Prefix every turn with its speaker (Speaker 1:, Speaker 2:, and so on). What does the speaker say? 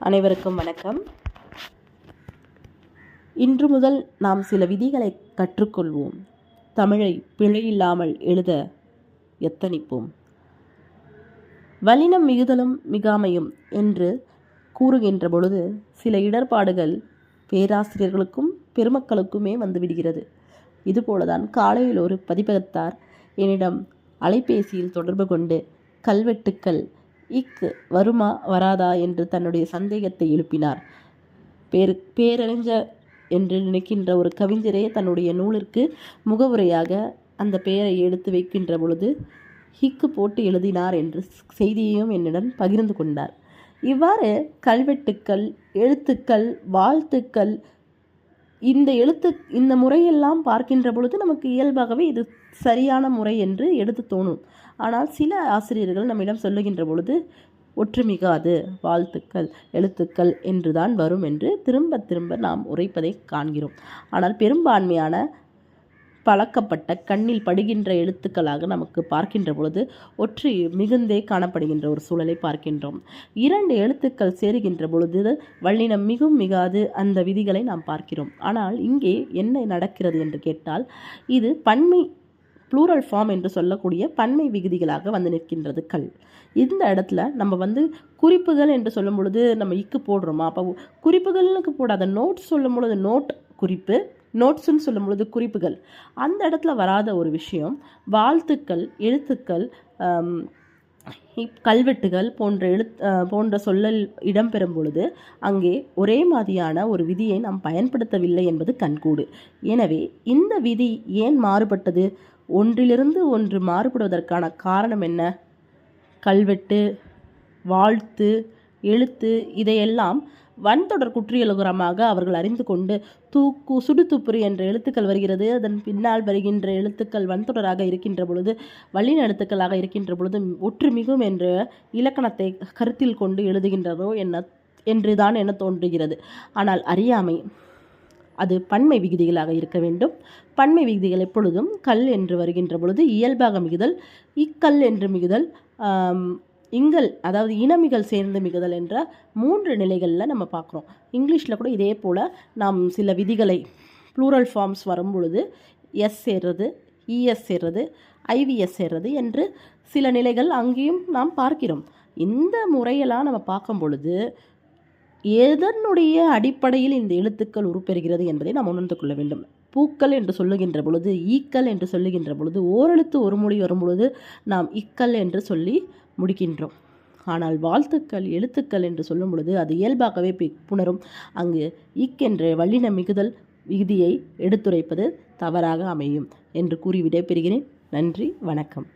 Speaker 1: அனைவருக்கும் வணக்கம். இன்று முதல் நாம் சில விதிகளை கற்றுக்கொள்வோம். தமிழை பிழையில்லாமல் எழுத எத்தனிப்போம்? வலினம் மிகுதலும் மிகாமையும் என்று கூறுகின்ற பொழுது சில இடர்பாடுகள் பேராசிரியர்களுக்கும் பெருமக்களுக்குமே வந்துவிடுகிறது. இதுபோலதான் காலையில் ஒரு பதிப்பகத்தார் என்னிடம் அலைபேசியில் தொடர்பு கொண்டு கல்வெட்டுக்கள் இக்கு வருமா வராதா என்று தன்னுடைய சந்தேகத்தை எழுப்பினார். பேர் பேரறிஞர் என்று நினைக்கின்ற ஒரு கவிஞரே தன்னுடைய நூலிற்கு முகவுரையாக அந்த பெயரை எடுத்து வைக்கின்ற பொழுது ஹிக்கு போட்டு எழுதினார் என்று செய்தியையும் என்னிடம் பகிர்ந்து கொண்டார். இவ்வாறு கல்வெட்டுக்கள் எழுத்துக்கள் வாழ்த்துக்கள் இந்த எழுத்து இந்த முறையெல்லாம் பார்க்கின்ற பொழுது நமக்கு இயல்பாகவே இது சரியான முறை என்று எடுத்து தோணும். ஆனால் சில ஆசிரியர்கள் நம்மிடம் சொல்லுகின்ற பொழுது ஒற்றுமிகாது வாழ்த்துக்கள் எழுத்துக்கள் என்றுதான் வரும் என்று திரும்ப திரும்ப நாம் உரைப்பதை காண்கிறோம். ஆனால் பெரும்பான்மையான பழக்கப்பட்ட கண்ணில் படுகின்ற எழுத்துக்களாக நமக்கு பார்க்கின்ற பொழுது ஒற்றை மிகுந்தே காணப்படுகின்ற ஒரு சூழலை பார்க்கின்றோம். இரண்டு எழுத்துக்கள் சேருகின்ற பொழுது வல்லினம் மிகும் மிகாது அந்த விதிகளை நாம் பார்க்கிறோம். ஆனால் இங்கே என்ன நடக்கிறது என்று கேட்டால் இது பன்மை ப்ளூரல் ஃபார்ம் என்று சொல்லக்கூடிய பன்மை விகுதிகளாக வந்து நிற்கின்றது கல். இந்த இடத்துல நம்ம வந்து குறிப்புகள் என்று சொல்லும் பொழுது நம்ம இக்கு போடுறோமா? அப்போ குறிப்புகளுக்கு போடாத நோட் சொல்லும் பொழுது நோட் குறிப்பு நோட்ஸ்ன்னு சொல்லும் பொழுது குறிப்புகள். அந்த இடத்துல வராத ஒரு விஷயம் வாழ்த்துக்கள் எழுத்துக்கள் கல்வெட்டுகள் போன்ற எழுத் போன்ற சொல்லல் இடம்பெறும் பொழுது அங்கே ஒரே மாதிரியான ஒரு விதியை நாம் பயன்படுத்தவில்லை என்பது கண்கூடு. எனவே இந்த விதி ஏன் மாறுபட்டது? ஒன்றிலிருந்து ஒன்று மாறுபடுவதற்கான காரணம் என்ன? கல்வெட்டு வாழ்த்து எழுத்து இதையெல்லாம் வன்தொடர் குற்றியலுகரமாக அவர்கள் அறிந்து கொண்டு தூக்கு சுடுதுப்புரி என்ற எழுத்துக்கள் வருகிறது. அதன் பின்னால் வருகின்ற எழுத்துக்கள் வன்தொடராக இருக்கின்ற பொழுது வல்லின எழுத்துக்களாக இருக்கின்ற பொழுது ஒற்றுமிகும் என்ற இலக்கணத்தை கருத்தில் கொண்டு எழுதுகின்றதோ என்ன என்றுதான் என தோன்றுகிறது. ஆனால் அறியாமை அது பன்மை விகுதிகளாக இருக்க வேண்டும். பன்மை விகுதிகள் எப்பொழுதும் கல் என்று வருகின்ற பொழுது இயல்பாக மிகுதல் இக்கல் என்று மிகுதல் இங்கல் அதாவது இனமிகள் சேர்ந்து மிகுதல் என்ற மூன்று நிலைகளில் நம்ம பார்க்குறோம். இங்கிலீஷில் கூட இதே போல் நாம் சில விதிகளை ப்ளூரல் ஃபார்ம்ஸ் வரும் பொழுது எஸ் சேர்றது இஎஸ் சேர்றது ஐவிஎஸ் சேர்றது என்று சில நிலைகள் அங்கேயும் நாம் பார்க்கிறோம். இந்த முறையெல்லாம் நம்ம பார்க்கும் பொழுது எதனுடைய அடிப்படையில் இந்த எழுத்துக்கள் உருப்பெறுகிறது என்பதை நாம் உணர்ந்து கொள்ள வேண்டும். பூக்கள் என்று சொல்லுகின்ற பொழுது ஈக்கள் என்று சொல்லுகின்ற பொழுது ஓரெழுத்து ஒரு மொழி வரும் பொழுது நாம் இக்கல் என்று சொல்லி முடிக்கின்றோம். ஆனால் வாழ்த்துக்கள் எழுத்துக்கள் என்று சொல்லும் பொழுது அது இயல்பாகவே புணரும். அங்கு இக் என்ற வல்லின மிகுதல் விகுதியை எடுத்துரைப்பது தவறாக அமையும் என்று கூறி விடைபெறுகிறேன். நன்றி வணக்கம்.